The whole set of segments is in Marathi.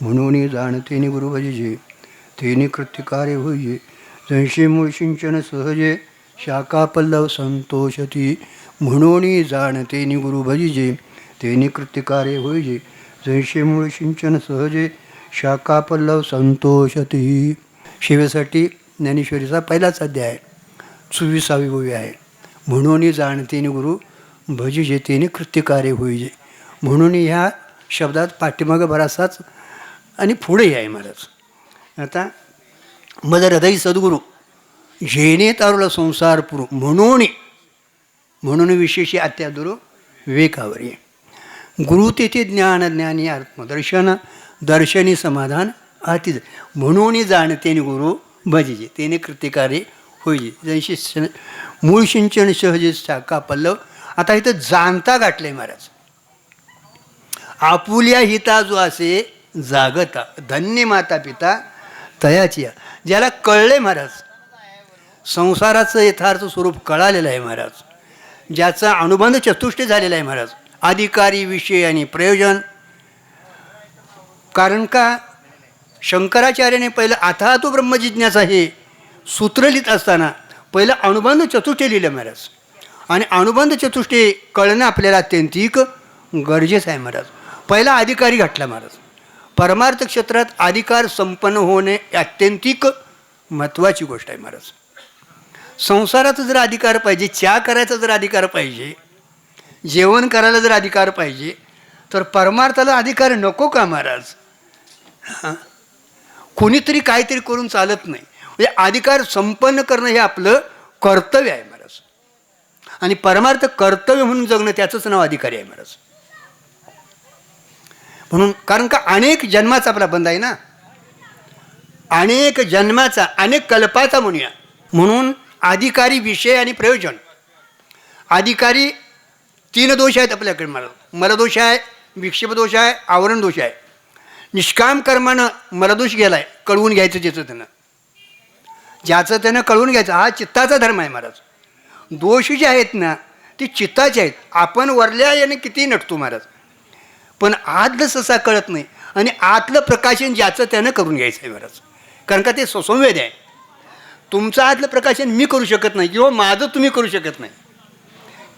म्हणून जाणतेनी गुरु भजिजे तेनी कृत्यकार्य होईजे जंशी मूळ सिंचन सहजे शाखा पल्लव संतोषती. म्हणून जाणतेनी गुरु भजिजे तेनी कृत्यकार्य होईजे जैसे मूळ सिंचन सहजे शाखा पल्लव संतोषती. शिवेसाठी ज्ञानेश्वरीचा पहिलाच अध्याय आहे चोवीसावी ओवी आहे. म्हणून जाणतेने गुरु भजिजे तेनी कृत्यकार्य होईजे म्हणून ह्या शब्दात पाठीमागं बराचसाच आणि पुढेही आहे महाराज आता मद हृदय सद्गुरू जेणे तारुला संसार पुरू म्हणून म्हणून विशेष अत्यादुरू विवेकावरी. गुरु तेथे ज्ञान ज्ञानी आत्मदर्शन दर्शनी समाधान अति म्हणून जाणते गुरु भजिजे. तेने कृत्यकार्य होईजे. जैसे मूळ सिंचन सहजे शाखा पल्लव. आता इथं जाणता गाठले महाराज. आपुल्या हिता जो असे जागता धन्य माता पिता तयाची ज्याला कळले महाराज संसाराचं यथार्थ स्वरूप कळालेलं आहे महाराज. ज्याचा अनुबंध चतुष्ट झालेला आहे महाराज. अधिकारी विषय आणि प्रयोजन. कारण का? शंकराचार्याने पहिलं आता तो ब्रह्मजिज्ञासा हे सूत्र लिहित असताना पहिलं अनुबंध चतुष्टे लिहिलं महाराज. आणि अनुबंध चतुष्टे कळणं आपल्याला अत्यंतिक गरजेचं आहे महाराज. पहिला अधिकारी घातला महाराज. परमार्थ क्षेत्रात अधिकार संपन्न होणे अत्यंतिक महत्त्वाची गोष्ट आहे महाराज. संसाराचा जर अधिकार पाहिजे चहा करायचा जर अधिकार पाहिजे जेवण करायला जर अधिकार पाहिजे तर परमार्थाला अधिकार नको का महाराज? हां? कोणीतरी काहीतरी करून चालत नाही. म्हणजे अधिकार संपन्न करणं हे आपलं कर्तव्य आहे महाराज. आणि परमार्थ कर्तव्य म्हणून जगणं त्याचंच नाव अधिकारी आहे महाराज. म्हणून कारण का अनेक जन्माचा आपला बंध आहे ना? अनेक जन्माचा अनेक कल्पाचा म्हणूया म्हणून अधिकारी विषय आणि प्रयोजन. अधिकारी तीन दोष आहेत आपल्याकडे मला. मलदोष आहे विक्षेप दोष आहे आवरण दोष आहे. निष्काम कर्मानं मलदोष गेला आहे कळवून घ्यायचं त्याचं त्यानं. ज्याचं त्यानं कळवून घ्यायचं हा चित्ताचा धर्म आहे महाराज. दोष जे आहेत ना ते चित्ताचे आहेत. आपण वरल्या याने किती नटतो महाराज? पण आतलं ससा कळत नाही. आणि आतलं प्रकाशन ज्याचं त्यानं करून घ्यायचं आहे महाराज कारण का ते स्वसंवेद आहे. तुमचं आतलं प्रकाशन मी करू शकत नाही किंवा माझं तुम्ही करू शकत नाही.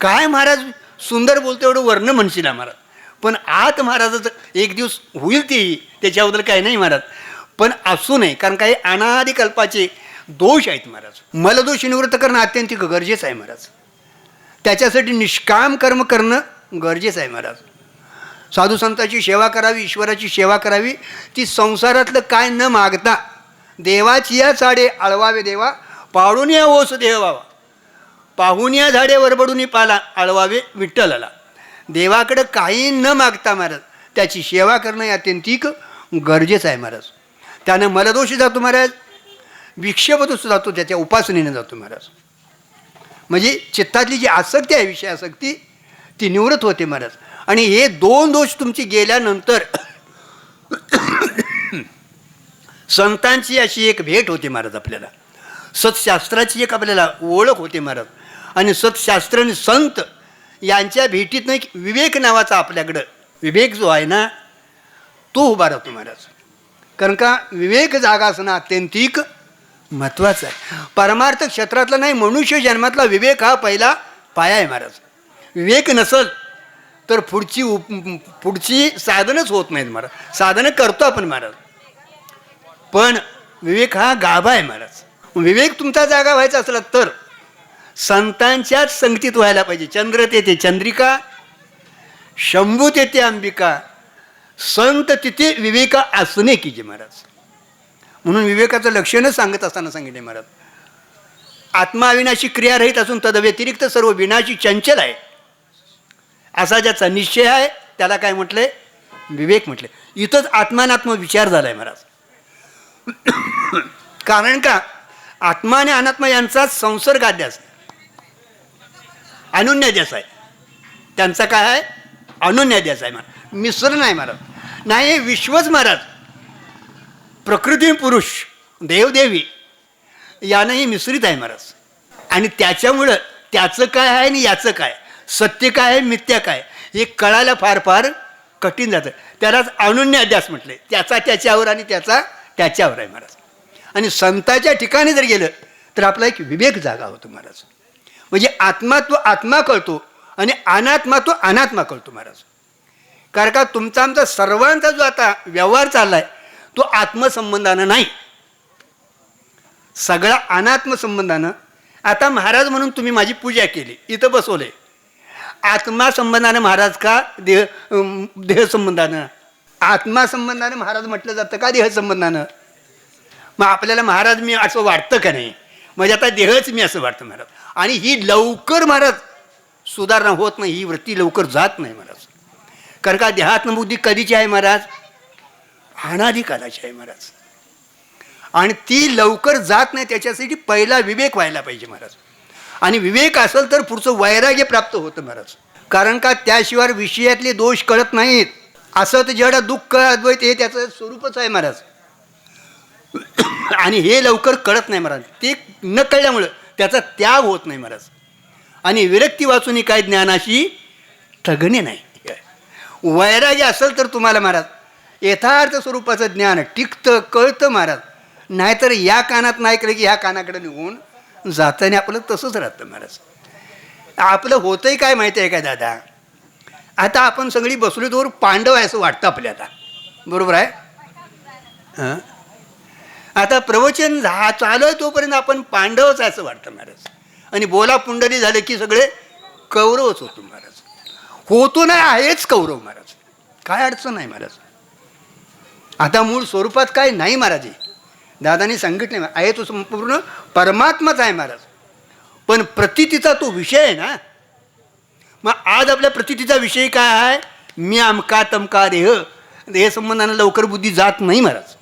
काय महाराज सुंदर बोलतो एवढं वर्ण म्हणशील महाराज पण आत महाराजाचं एक दिवस होईल ती त्याच्याबद्दल काही नाही महाराज. पण असू नये कारण काही अनादिकल्पाचे दोष आहेत महाराज. मलदोष निवृत्त करणं अत्यंत गरजेचं आहे महाराज. त्याच्यासाठी निष्काम कर्म करणं गरजेचं आहे महाराज. साधू संतांची सेवा करावी ईश्वराची सेवा करावी ती संसारातलं काय न मागता देवाची या झाडे आळवावे देवा पाळून या ओस देवावा पाहून या झाडे वरबडून पाला आळवावे विठ्ठलाला. देवाकडं काही न मागता महाराज त्याची सेवा करणं हे अत्यंतिक गरजेचं आहे महाराज. त्यानं मलदोष जातो महाराज विक्षेपदोष जातो त्याच्या उपासनेनं जातो महाराज. म्हणजे चित्तातली जी आसक्ती आहे विषय आसक्ती ती निवृत्त होते महाराज. आणि हे दोन दोष तुमची गेल्यानंतर संतांची अशी एक भेट होती महाराज आपल्याला. सत्शास्त्राची एक आपल्याला ओळख होती महाराज. आणि सत्शास्त्र आणि संत यांच्या भेटीतनं एक विवेक नावाचा आपल्याकडं विवेक जो आहे ना तो उभा राहतो महाराज. कारण का विवेक जागा असणं अत्यंतिक महत्त्वाचं आहे. परमार्थ क्षेत्रातला नाही मनुष्य जन्मातला विवेक हा पहिला पाया आहे महाराज. विवेक नसल तर पुढची उप पुढची साधनच होत नाहीत महाराज. साधनं करतो आपण महाराज. पण विवेक हा गाभा आहे महाराज. विवेक तुमचा जागा व्हायचा असला तर संतांच्याच संगतीत व्हायला पाहिजे. चंद्र तेथे चंद्रिका शंभू तेथे अंबिका संत तिथे विवेका असणे की जे महाराज. म्हणून विवेकाचं लक्षणच सांगत असताना सांगितले महाराज. आत्मा क्रिया क्रियारहित असून तदव्यतिरिक्त सर्व विनाशी चंचल आहे. असा ज्याचा निश्चय आहे त्याला काय म्हटले? विवेक म्हटले. इथंच आत्मानात्म विचार झाला आहे महाराज. कारण का? आत्मा आणि अनात्मा यांचा संसर्गाध्यास अनुन्याध्यास आहे. त्यांचा काय आहे? अनुन्याध्यास आहे महाराज. मिश्रण आहे महाराज. नाही हे विश्वच महाराज. प्रकृती पुरुष देवदेवी यानंही मिश्रित आहे महाराज. आणि त्याच्यामुळं त्याचं काय आहे आणि याचं काय सत्य काय आहे मिथ्या काय हे कळायला फार फार कठीण जातं. त्यालाच अनुन्य अध्यास म्हटले. त्याचा त्याच्यावर आणि त्याचा त्याच्यावर आहे महाराज. आणि संताच्या ठिकाणी जर गेलं तर आपला एक विवेक जागा होतो महाराज. म्हणजे आत्मा तो आत्मा कळतो आणि अनात्मा तो अनात्मा कळतो महाराज. कारण का तुमचा आमचा सर्वांचा जो आता व्यवहार चालला आहे तो आत्मसंबंधानं नाही. सगळा अनात्मसंबंधानं. आता महाराज म्हणून तुम्ही माझी पूजा केली. इथं बसवले आत्मासंबंधानं महाराज का देह देहसंबंधानं देह संबंधानं? आत्मा महाराज म्हटलं जातं का देह संबंधानं? मग आपल्याला महाराज मी असं वाटतं का नाही? म्हणजे आता देहच मी असं वाटतं महाराज. आणि ही लवकर महाराज सुधारणा होत नाही ही वृत्ती लवकर जात नाही महाराज. कारण का देहात्मबुद्धी कधीची आहे महाराज? अनाधिकालाची आहे महाराज. आणि ती लवकर जात नाही त्याच्यासाठी पहिला विवेक व्हायला पाहिजे महाराज. आणि विवेक असेल तर पुढचं वैराग्य प्राप्त होतं महाराज. कारण का त्याशिवाय विषयातले दोष कळत नाहीत. असं तर जेवढं दुःख अद्वैत हे त्याचं स्वरूपच आहे महाराज. आणि हे लवकर कळत नाही महाराज. ते न कळल्यामुळं त्याचा त्याग होत नाही महाराज. आणि विरक्ती वाचून काय ज्ञानाशी ठगणे नाही. वैराग्य असेल तर तुम्हाला महाराज यथार्थ स्वरूपाचं ज्ञान टिकतं कळतं महाराज. नाहीतर या कानात नाही ऐकलं की ह्या कानाकडे निघून जाताना आपलं तसंच राहतं महाराज. आपलं होतंही काय माहिती आहे का दादा? आता आपण सगळी बसलो तोवर पांडव आहे असं वाटतं आपल्याला बरोबर आहे? हां? आता प्रवचन झा चालू आहे तोपर्यंत आपण पांडवच आहे असं वाटतं महाराज. आणि बोला पुंडली झाले की सगळे कौरवच होतो महाराज. होतो नाही आहेच कौरव महाराज. काय अडचण नाही महाराज. आता मूळ स्वरूपात काय नाही महाराज. हे. दादानी सांगितले आहे तो संपूर्ण परमात्माच आहे महाराज. पण प्रतितीचा तो विषय आहे ना मग आज आपल्या प्रतितीचा विषय काय आहे? मी अमका तमका देह. हे संबंधानं लवकर बुद्धी जात नाही महाराज.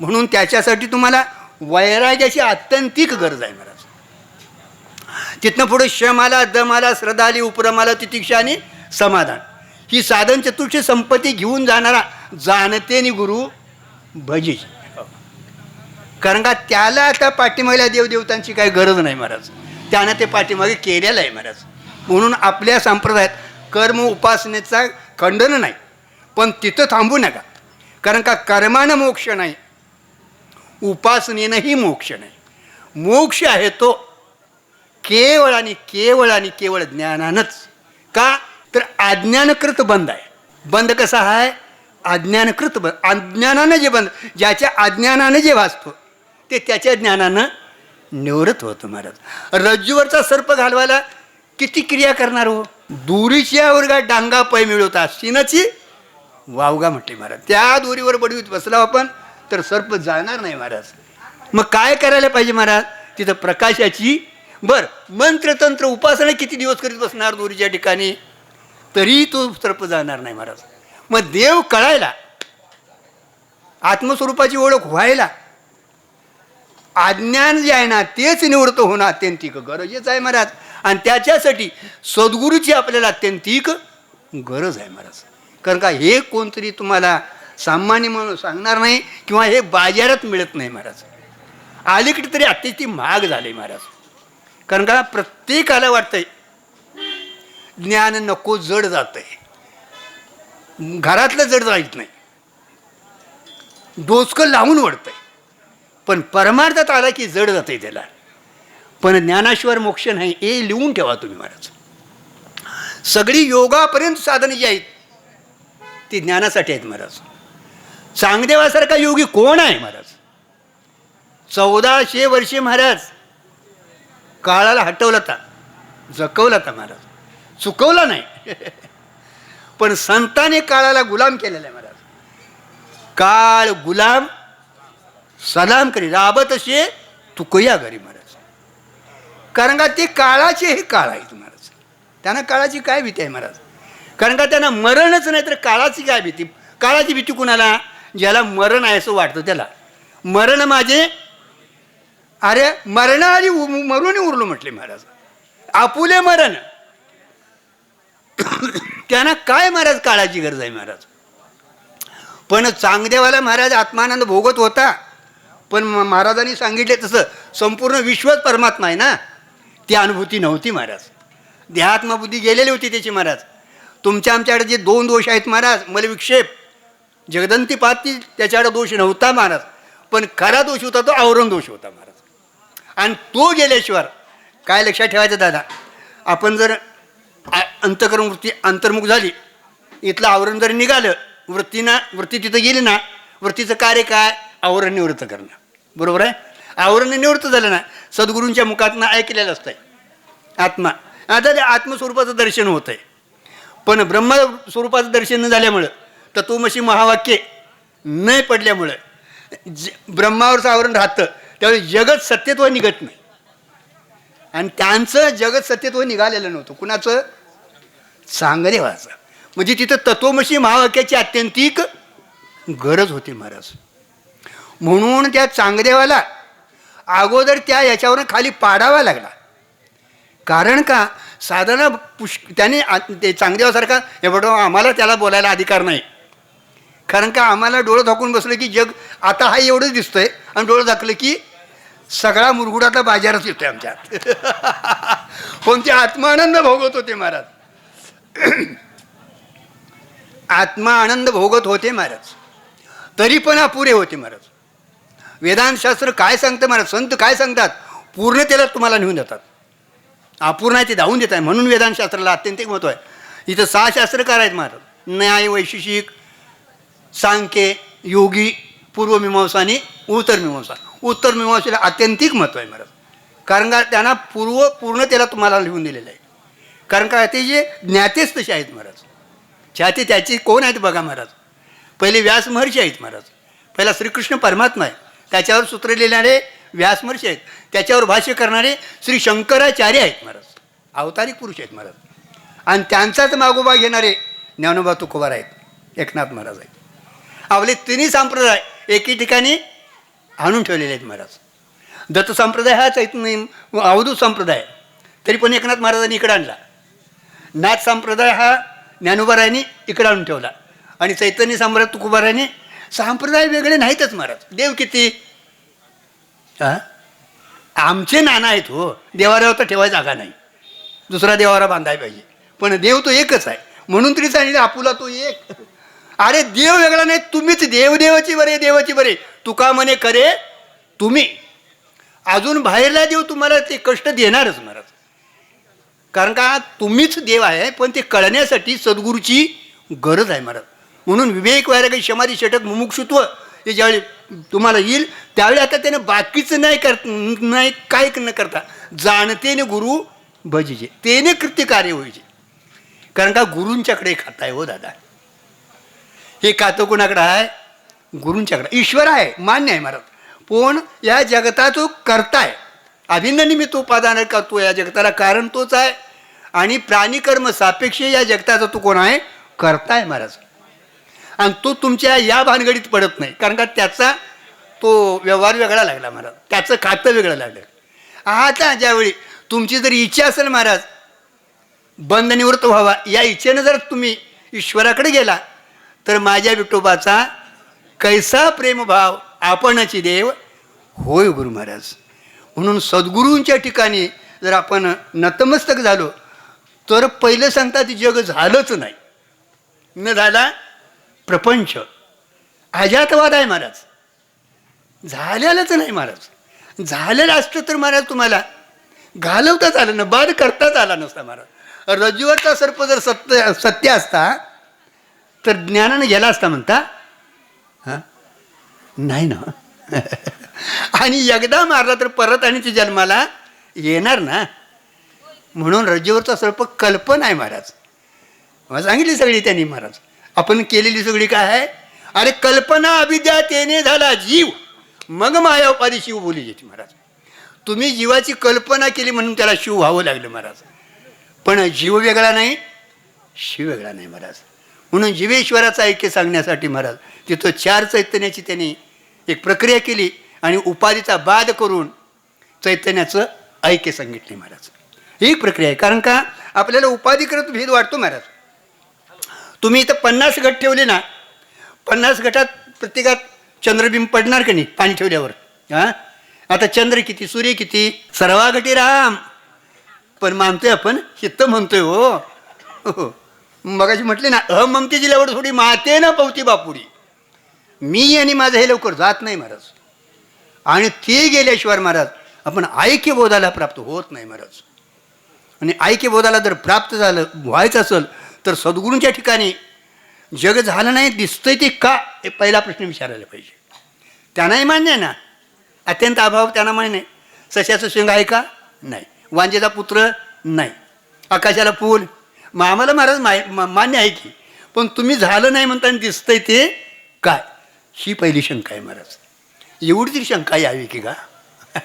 म्हणून त्याच्यासाठी तुम्हाला वैराग्याची आत्यंतिक गरज आहे महाराज. तिथनं पुढे शम आला दम आला श्रद्धा आली उपरम आला तितिक्षा आणि समाधान. ही साधन चतुर्थी संपत्ती घेऊन जाणारा जाणते गुरु भजी कारण का त्याला आता पाठीमागल्या देवदेवतांची काही गरज नाही महाराज. त्यानं ते पाठीमागे केलेलं आहे महाराज. म्हणून आपल्या संप्रदायात कर्म उपासनेचा खंडन नाही. पण तिथं थांबू नका. कारण का कर्मानं मोक्ष नाही. उपासनेनंही मोक्ष नाही. मोक्ष आहे तो केवळ आणि केवळ आणि केवळ ज्ञानानंच. का? तर अज्ञानकृत बंद आहे. बंद कसा आहे? अज्ञानकृत बंद. अज्ञानानं जे बंद ज्याच्या अज्ञानानं जे वाचतो ते त्याच्या ज्ञानानं निवृत्त होतं महाराज. रज्जूवरचा सर्प घालवायला किती क्रिया करणार हो? दुरीच्या वर्गात डांगा पै मिळवता शिनाची वावगा म्हटली महाराज. त्या दोरीवर बडवीत बसला आपण तर सर्प जाणार नाही महाराज. मग काय करायला पाहिजे महाराज? तिथं प्रकाशाची बर मंत्रतंत्र उपासना किती दिवस करीत बसणार दोरीच्या ठिकाणी? तरी तो सर्प जाणार नाही महाराज. मग देव कळायला आत्मस्वरूपाची ओळख व्हायला अज्ञान जे आहे ना तेच निवृत्त होणं अत्यंतिक गरजेचं आहे महाराज. आणि त्याच्यासाठी सद्गुरूची आपल्याला अत्यंतिक गरज आहे महाराज. कारण का हे कोणतरी तुम्हाला सामान्य म्हणून सांगणार नाही किंवा हे बाजारात मिळत नाही महाराज. अलीकडे तरी अतिशय महाग झाले महाराज. कारण का प्रत्येकाला वाटतंय ज्ञान नको जड जातंय. घरातलं जड जायत नाही. डोसकं लावून वाढतंय पण परमार्थात आला की जड जाते त्याला. पण ज्ञानाशिवाय मोक्ष नाही हे लिहून ठेवा तुम्ही महाराज. सगळी योगापर्यंत साधनं जी आहेत ती ज्ञानासाठी आहेत महाराज. चांगदेवासारखा योगी कोण आहे महाराज? चौदाशे वर्षे महाराज काळाला हटवला होता जकवला होता महाराज. चुकवला नाही. पण संताने काळाला गुलाम केलेला आहे महाराज. काळ गुलाम सलाम करी राबत असे तुकया घरी महाराज. कारण का ते काळाचे हे काळ आहेत महाराज. त्यांना काळाची काय भीती आहे महाराज? कारण का त्यांना मरणच नाही तर काळाची काय भीती? काळाची भीती कुणाला? ज्याला मरण आहे असं वाटतं त्याला. मरण माझे अरे मरणाआधी उ- मरून उरलो म्हटले महाराज. आपुले मरण. त्यांना काय महाराज काळाची गरज आहे महाराज? पण चांगदेवाला महाराज आत्मानंद भोगत होता. पण म- महाराजांनी सांगितले तसं संपूर्ण विश्वच परमात्मा आहे ना? ती अनुभूती नव्हती महाराज. देहात्मबुद्धी गेलेली होती त्याची महाराज. तुमच्या आमच्याकडे जे दोन दोष आहेत महाराज मलविक्षेप जगदंती पाहती त्याच्याकडे दोष नव्हता महाराज. पण खरा दोष होता तो आवरण दोष होता महाराज. आणि तो गेल्याशिवाय काय लक्षात ठेवायचं दादा? आपण जर अंतकरण वृत्ती अंतर्मुख झाली इथलं आवरण जर निघालं वृत्तीना वृत्ती तिथं गेली ना वृत्तीचं कार्य काय? आवरण निवृत्त करणं. बरोबर आहे? आवरण निवृत्त झालं ना सद्गुरूंच्या मुखातनं ऐकलेलं असतंय. आत्मा. आता ते आत्मस्वरूपाचं दर्शन होतं आहे पण ब्रह्मस्वरूपाचं दर्शन न झाल्यामुळं तत्वमशी महावाक्य न पडल्यामुळं ज ब्रह्मावरचं आवरण राहतं त्यावेळी जगत सत्यत्व निघत नाही. आणि त्यांचं जगत सत्यत्व निघालेलं नव्हतं. कुणाचं? चांगदेवाचं म्हणजे तिथं तत्वमशी महावाक्याची अत्यंतिक गरज होती महाराज. म्हणून त्या चांगदेवाला अगोदर त्या याच्यावरून खाली पाडावा लागला. कारण का साधारण पुष्क त्याने ते चांगदेवासारखा हे बटो आम्हाला त्याला बोलायला अधिकार नाही. कारण का आम्हाला डोळं झाकून बसलं की जग आता हा एवढंच दिसतंय आणि डोळं झाकलं की सगळा मुरगुडातला बाजारच येतोय आमच्यात. पण ते आत्मानंद भोगत होते महाराज. आत्मा आनंद भोगत होते महाराज. तरी पण अपुरे होते महाराज. वेदांतशास्त्र काय सांगतं महाराज संत काय सांगतात? पूर्णतेला तुम्हाला नेऊन देतात. अपूर्ण आहे ते धावून देत आहे. म्हणून वेदांतशास्त्राला अत्यंतिक महत्त्व आहे. इथं सहा शास्त्रकार आहेत महाराज न्याय वैशिषिक सांख्य योगी पूर्वमीमांसा आणि उत्तरमीमांसा उत्तरमीमांसेला अत्यंतिक महत्त्व आहे महाराज कारण का त्यांना पूर्व पूर्णतेला तुम्हाला लिहून दिलेलं आहे. कारण का ते जे ज्ञातेच तसे आहेत महाराज ज्याते त्याची कोण आहेत बघा महाराज पहिले व्यास महर्षी आहेत महाराज पहिला श्रीकृष्ण परमात्मा आहे. त्याच्यावर सूत्र लिहिणारे व्यासमर्षी आहेत. त्याच्यावर भाष्य करणारे श्री शंकराचार्य आहेत महाराज. अवतारिक पुरुष आहेत महाराज. आणि त्यांचाच मागोबा घेणारे ज्ञानोबा तुकोबार आहेत. एकनाथ महाराज आहेत. आपले तिन्ही संप्रदाय एके ठिकाणी आणून ठेवलेले आहेत महाराज. दत्त संप्रदाय हा चैतन्य अवधूत संप्रदाय. तरी पण एकनाथ महाराजांनी इकडे आणला. नाथ संप्रदाय हा ज्ञानोबारायांनी इकडे आणून ठेवला. आणि चैतन्य सम्राट तुकोबारायांनी संप्रदाय वेगळे नाहीतच महाराज. देव किती? हां? आमचे नाना आहेत हो. देवाऱ्यावर तर ठेवायचा जागा नाही. दुसरा देवारा बांधायला पाहिजे. पण देव तो एकच आहे. म्हणून तरी सांगितलं आपुला तो एक. अरे देव वेगळा नाही तुम्हीच देव देवाची बरे देवाची बरे. तुका म्हणे करे तुम्ही. अजून बाहेरला देव तुम्हाला ते कष्ट देणारच महाराज. कारण का तुम्हीच देव आहे पण ते कळण्यासाठी सद्गुरूची गरज आहे महाराज. म्हणून विवेक वैराग्य समाधी षटक मुमुक्षुत्व हे ज्यावेळी तुम्हाला येईल त्यावेळी आता त्याने बाकीचं नाही कर नाही काय न करता जाणतेने गुरु भजीचे तेने कृत्य कार्य होईजे. कारण का गुरूंच्याकडे खात आहे हो दादा. हे खातं कोणाकडं आहे? गुरूंच्याकडे. ईश्वर आहे मान्य आहे महाराज. पण या जगता तो करताय. अभिन्न तो उपादान करतो या जगताला कारण तोच आहे. आणि प्राणीकर्म सापेक्ष या जगताचा तो कोण आहे? करताय महाराज. आणि तो तुमच्या या भानगडीत पडत नाही. कारण का त्याचा तो व्यवहार वेगळा लागला महाराज. त्याचं खातं वेगळं लागलं. आता ज्यावेळी तुमची जर इच्छा असेल महाराज बंधनिवृत्त व्हावा. या इच्छेनं जर तुम्ही ईश्वराकडे गेला तर माझ्या विठोबाचा कैसा प्रेमभाव आपणची देव होय गुरु महाराज. म्हणून सद्गुरूंच्या ठिकाणी जर आपण नतमस्तक झालो तर पहिलं सांगतात जग झालंच नाही. न झाला प्रपंच. अजातवाद आहे महाराज. झालेलंच नाही महाराज. झालेलं असतं तर महाराज तुम्हाला घालवताच आलं ना बाद करताच आला नसता महाराज. रज्जूवरचा सर्प जर सत्य सत्य असता तर ज्ञानानं गेला असता म्हणता हां? नाही ना. आणि एकदा मारला तर परत आणि ती जन्माला येणार ना. म्हणून रज्जूवरचा सर्प कल्पना आहे महाराज. मला सांगितली सगळी त्यांनी महाराज. आपण केलेली सगळी काय आहे? अरे कल्पना अभिद्या तेने झाला जीव. मग मायापारी शिव बोली येते महाराज. तुम्ही जीवाची कल्पना केली म्हणून त्याला शिव व्हावं लागलं महाराज. पण जीव वेगळा नाही शिव वेगळा नाही महाराज. म्हणून जीवेश्वराचं ऐक्य सांगण्यासाठी महाराज तिथं चार चैतन्याची त्यांनी एक प्रक्रिया केली आणि उपाधीचा बाद करून चैतन्याचं ऐक्य सांगितले महाराज. ही प्रक्रिया आहे. कारण का? आपल्याला उपाधी करत भेद वाटतो महाराज. तुम्ही इथं पन्नास गट ठेवले ना पन्नास गटात प्रत्येकात चंद्रबिंब पडणार का नाही पाणी ठेवल्यावर? हां? आता चंद्र किती सूर्य किती? सर्वागटी राम. पण मानतोय आपण चित्त म्हणतोय हो. हो मगाशी म्हटले ना अहममतेची जिल्ह्यावर थोडी माते ना पवती बापुडी मी आणि माझं हे लवकर जात नाही महाराज. आणि ते गेल्याशिवाय महाराज आपण ऐक्यबोधाला प्राप्त होत नाही महाराज. आणि ऐक्यबोधाला जर प्राप्त झालं व्हायचं असेल तर सद्गुरूंच्या ठिकाणी जग झालं नाही दिसतंय ते का? हे पहिला प्रश्न विचारायला पाहिजे. त्यांनाही मान्य आहे ना? अत्यंत अभाव त्यांना मान्य आहे सशाचं शिंग आहे का? नाही. वांजेचा पुत्र? नाही. आकाशाला पूल मग आम्हाला महाराज माय मान्य आहे की. पण तुम्ही झालं नाही म्हणताना दिसतंय ते काय? ही पहिली शंका आहे महाराज. एवढी तरी शंका यावी की का?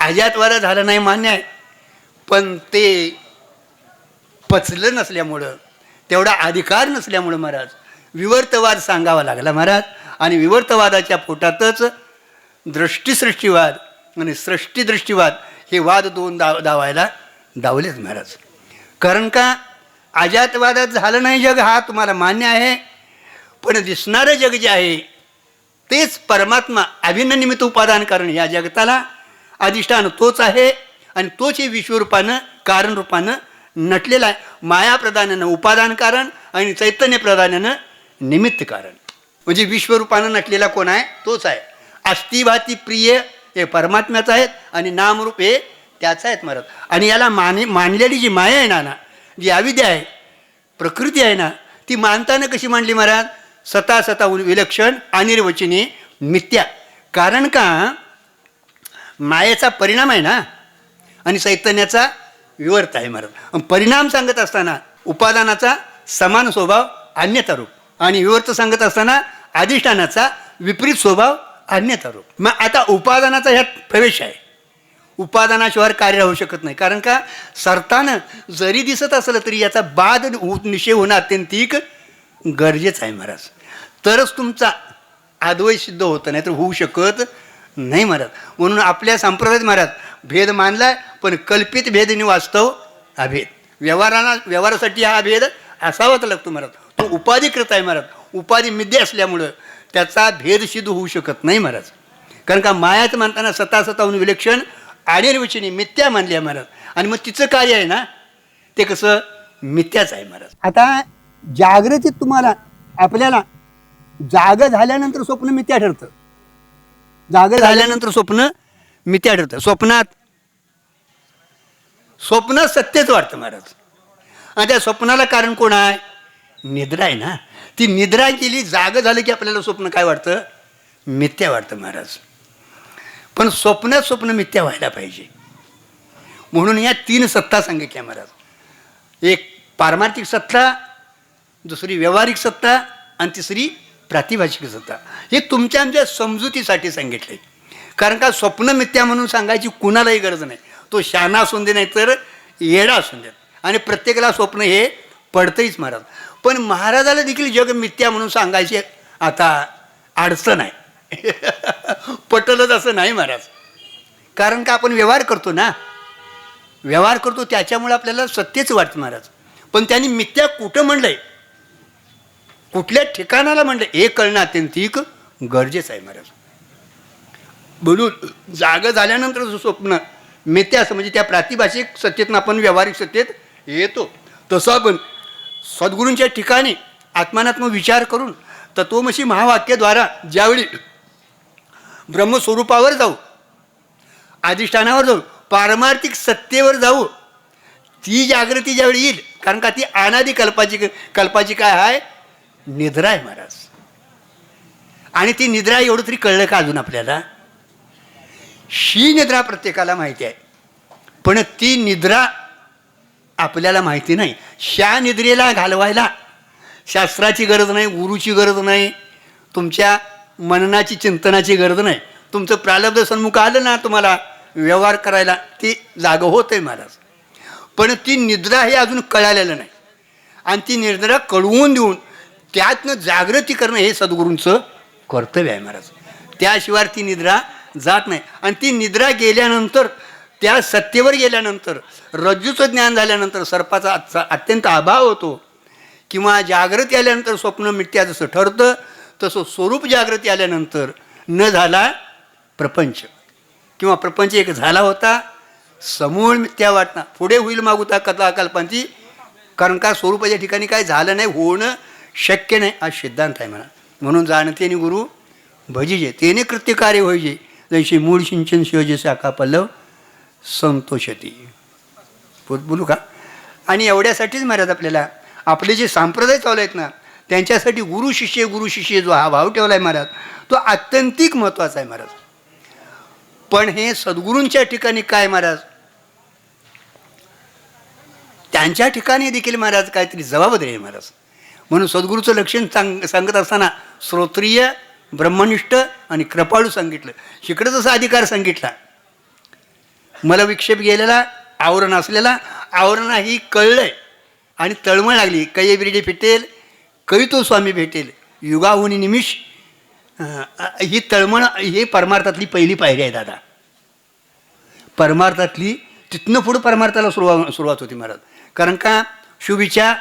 अजातवादा झालं नाही मान्य आहे. पण ते पचलं नसल्यामुळं तेवढा अधिकार नसल्यामुळं महाराज विवर्तवाद सांगावा लागला महाराज. आणि विवर्तवादाच्या पोटातच दृष्टीसृष्टीवाद आणि सृष्टीदृष्टीवाद हे वाद दोन दाव दावायला दावलेच महाराज. कारण का? अजातवादात झालं नाही जग हा तुम्हाला मान्य आहे. पण दिसणारं जग जे आहे तेच परमात्मा अभिननिमित्त उपादान कारण या जगताला. अधिष्ठान तोच आहे आणि तोच हे विश्वरूपानं कारणरूपानं नटलेला आहे. माया प्रधानानं उपादान कारण आणि चैतन्य प्रधानानं निमित्त कारण. म्हणजे विश्वरूपानं नटलेला कोण आहे? तोच आहे. अस्थिभाती प्रिय हे परमात्म्याचं आहेत आणि नामरूप हे त्याचं आहेत मरत. आणि याला माने मानलेली जी माया आहे ना ना जी अविद्या आहे प्रकृती आहे ना ती मानताना कशी मांडली महाराज? स्वतः सता विलक्षण अनिर्वचनी मिथ्या. कारण का? मायेचा परिणाम आहे ना? आणि चैतन्याचा विवर्त आहे महाराज परिणाम सांगत असताना उपादानाचा समान स्वभाव अन्यथा रूप. आणि विवर्त सांगत असताना अधिष्ठानाचा विपरीत स्वभाव अन्यथा रूप. मग आता उपादानाचा ह्यात प्रवेश आहे. उपादानाशिवाय कार्य राहू शकत नाही. कारण का? सरतानं जरी दिसत असलं तरी याचा बाद उ- निषेध होणं अत्यंतिक गरजेचं आहे महाराज. तरच तुमचा आदवय सिद्ध होतं नाही तर होऊ शकत नाही महाराज म्हणून आपल्या संप्रदायात महाराज भेद मानलाय पण कल्पित भेद आणि वास्तव अभेद. व्यवहाराला व्यवहारासाठी हा भेद असावाच लागतो महाराज तो उपाधिकृत आहे महाराज उपाधी मिद्य असल्यामुळं त्याचा भेद सिद्ध होऊ शकत नाही महाराज कारण का मायात म्हणताना स्वतः स्वतःहून विलक्षण अनिर्वचनी मिथ्या मानली आहे महाराज आणि मग तिचं कार्य आहे ना ते कसं? मिथ्याच आहे महाराज आता जागृतीत तुम्हाला आपल्याला जाग झाल्यानंतर स्वप्न मिथ्या ठरतं. जागे झाल्यानंतर स्वप्न मिथ्या ठरतं स्वप्नात स्वप्न सत्यच वाटतं महाराज. आणि त्या स्वप्नाला कारण कोण आहे? निद्रा आहे ना. ती निद्रा केली जाग झालं की आपल्याला स्वप्न काय वाटतं? मिथ्या वाटतं महाराज. पण स्वप्नात स्वप्न मिथ्या व्हायला पाहिजे. म्हणून या तीन सत्ता सांगितल्या महाराज. एक पारमार्थिक सत्ता दुसरी व्यावहारिक सत्ता आणि तिसरी प्रातिभाषिक होता हे तुमच्या आमच्या समजुतीसाठी सांगितले कारण का स्वप्न मिथ्या म्हणून सांगायची कुणालाही गरज नाही. तो शाना असून दे नाही तर येडा असून देत आणि प्रत्येकाला स्वप्न हे पडतंहीच महाराज. पण महाराजाला देखील जग मिथ्या म्हणून सांगायची आता अडचण आहे. पटलच असं नाही महाराज. कारण का आपण व्यवहार करतो ना? व्यवहार करतो त्याच्यामुळे आपल्याला सत्यच वाटतं महाराज. पण त्यांनी मिथ्या कुठं म्हणलंय? कुठल्या ठिकाणाला म्हणलं हे कळणं अत्यंतिक गरजेचं आहे महाराज. म्हणून जाग झाल्यानंतर जो स्वप्न मिथ्या असं म्हणजे त्या प्रातिभाषिक सत्तेतनं आपण व्यावहारिक सत्तेत येतो. तसं आपण सद्गुरूंच्या ठिकाणी आत्मानात्म विचार करून तत्वमशी महावाक्याद्वारा ज्यावेळी ब्रह्मस्वरूपावर जाऊ अधिष्ठानावर जाऊ पारमार्थिक सत्तेवर जाऊ ती जागृती ज्यावेळी येईल कारण का ती अनादी कल्पाची कल्पाची काय आहे? निद्रा आहे महाराज. आणि ती निद्रा एवढं तरी कळलं का अजून आपल्याला? शी निद्रा प्रत्येकाला माहिती आहे. पण ती निद्रा आपल्याला माहिती नाही. शा निद्रेला घालवायला शास्त्राची गरज नाही गुरुची गरज नाही तुमच्या मननाची चिंतनाची गरज नाही. तुमचं प्रालब्ध सन्मुख आलं ना तुम्हाला व्यवहार करायला ती जाग होत आहे महाराज. पण ती निद्रा हे अजून कळालेलं नाही. आणि ती निद्रा कळवून देऊन त्यातनं जागृती करणं हे सद्गुरूंचं कर्तव्य आहे महाराज. त्याशिवाय ती निद्रा जात नाही. आणि ती निद्रा गेल्यानंतर त्या सत्तेवर गेल्यानंतर रज्जूचं ज्ञान झाल्यानंतर सर्पाचा अत्यंत अभाव होतो. किंवा जागृती आल्यानंतर स्वप्न मिथ्या जसं ठरतं तसं स्वरूप जागृती आल्यानंतर न झाला प्रपंच. किंवा प्रपंच एक झाला होता समूळ मिथ्या वाटणं. पुढे होईल मागूता कथा कल्पांची कारण का स्वरूपाच्या ठिकाणी काय झालं नाही होणं शक्य नाही हा सिद्धांत आहे म्हणा. म्हणून जाणते आणि गुरु भजीजे तेने कृत्यकार्य होईजे. जैसे मूळ सिंचन शिवजे शाखा पल्लव संतोषती. बोलू का? आणि एवढ्यासाठीच महाराज आपल्याला आपले जे संप्रदाय चालू आहेत ना त्यांच्यासाठी गुरु शिष्य गुरु शिष्य जो हा भाव ठेवला आहे महाराज तो आत्यंतिक महत्त्वाचा आहे महाराज. पण हे सद्गुरूंच्या ठिकाणी काय महाराज? त्यांच्या ठिकाणी देखील महाराज काहीतरी जबाबदारी आहे महाराज. म्हणून सद्गुरूचं लक्षण सांग सांगत असताना श्रोत्रिय ब्रह्मनिष्ठ आणि कृपाळू सांगितलं. शिकडं जसा अधिकार सांगितला. मला विक्षेप गेलेला आवरण असलेला आवरण ही कळलंय आणि तळमळ लागली. कै बिरडी भेटेल कै तो स्वामी भेटेल. युगाहुनी निमिष ही तळमळ ही परमार्थातली पहिली पायरी आहे दादा. परमार्थातली तिथनं पुढं परमार्थाला सुरुवात सुरुवात होती महाराज. कारण का? शुविचार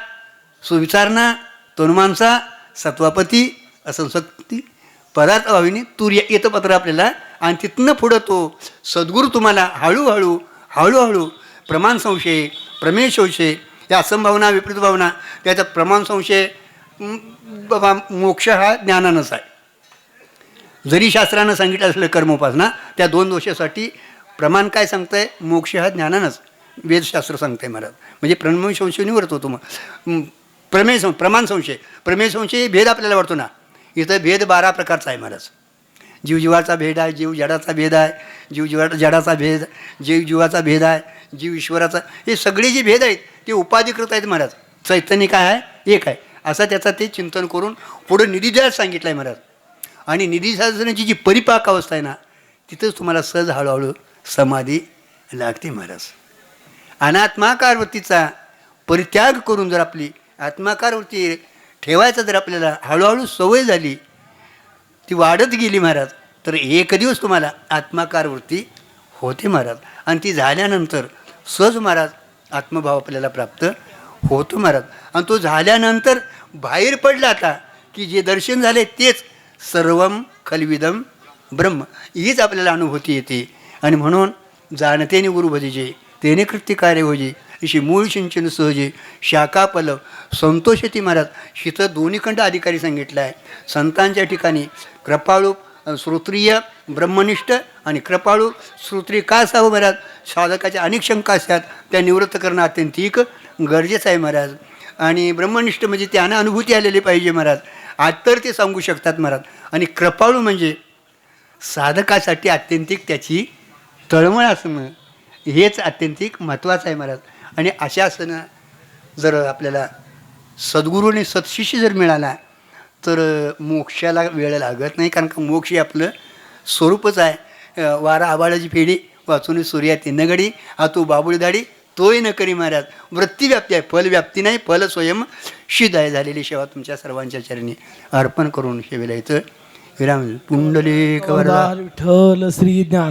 सुविचारणा तनुमांसा सत्वापती असंसक्ती पदार्थ भाविनी तूर्य येतं पत्र आपल्याला. आणि तिथनं पुढं तो सद्गुरू तुम्हाला हळूहळू हळूहळू प्रमाण संशय प्रमेय संशय या असंभावना विपरीत भावना त्याचा प्रमाण संशय बाबा मोक्ष हा ज्ञानानंच आहे. जरी शास्त्रानं सांगितलं असलं कर्मोपासना त्या दोन दोषासाठी प्रमाण काय सांगतंय? मोक्ष हा ज्ञानानंच. वेदशास्त्र सांगतंय मला म्हणजे प्रमेय संशय वरत होतो मग प्रमेय सं प्रमाण संशय. प्रमेय संशय भेद आपल्याला वाटतो ना. इथं भेद बारा प्रकारचा आहे महाराज. जीवजीवाचा भेद आहे जीव जडाचा भेद आहे जीव जीवा जडाचा भेद जीव जीवाचा भेद आहे जीव ईश्वराचा हे सगळे जे भेद आहेत ते उपाधिकृत आहेत महाराज. चैतन्य काय आहे? एक आहे. असं त्याचा ते चिंतन करून पुढं निधीध्यास सांगितलं आहे महाराज. आणि निधी साधनाची जी परिपाक अवस्था आहे ना तिथंच तुम्हाला सहज हळूहळू समाधी लागते महाराज. अनात्माकारवतीचा परित्याग करून जर आपली आत्माकार वृत्ती ठेवायचा जर आपल्याला हळूहळू सवय झाली ती वाढत गेली महाराज तर एक दिवस तुम्हाला आत्माकार वृत्ती होते महाराज. आणि ती झाल्यानंतर सहज महाराज आत्मभाव आपल्याला प्राप्त होतो महाराज. आणि तो झाल्यानंतर बाहेर पडला आता की जे दर्शन झाले तेच सर्वम खलविदम ब्रह्म. हीच आपल्याला अनुभूती येते. आणि म्हणून जाणतेने गुरुभजीचे तेने कृत्य कार्य होजे अशी मूळ सिंचन सहजे शाखा संतोषती महाराज शिथं दोन्हीखंड अधिकारी सांगितलं आहे. संतांच्या ठिकाणी कृपाळू श्रोत्रिय ब्रह्मनिष्ठ आणि कृपाळू श्रोत्रिय का असावं महाराज? साधकाच्या अनेक शंका असतात त्या निवृत्त करणं अत्यंतिक गरजेचं आहे महाराज. आणि ब्रह्मनिष्ठ म्हणजे त्यांना अनुभूती आलेली पाहिजे महाराज. आज तर ते सांगू शकतात महाराज. आणि कृपाळू म्हणजे साधकासाठी अत्यंतिक त्याची तळमळ असणं हेच अत्यंतिक महत्त्वाचं आहे महाराज. आणि अशा आसनं जर आपल्याला सद्गुरूने सत्शिष्य जर मिळाला तर मोक्षाला वेळ लागत नाही. कारण का मोक्ष हे आपलं स्वरूपच आहे. वारा आबाळाची फेडी वाचून सूर्या तीन गडी हा तो बाबुळी दाढी तोही न करी महाराज. वृत्तीव्याप्ती आहे फलव्याप्ती नाही फल स्वयं सिद्ध आहे झालेली सेवा तुमच्या सर्वांच्या चरणी अर्पण करून सेवेला इथं विराम पुंडली वरदा. विठ्ठल श्री ज्ञान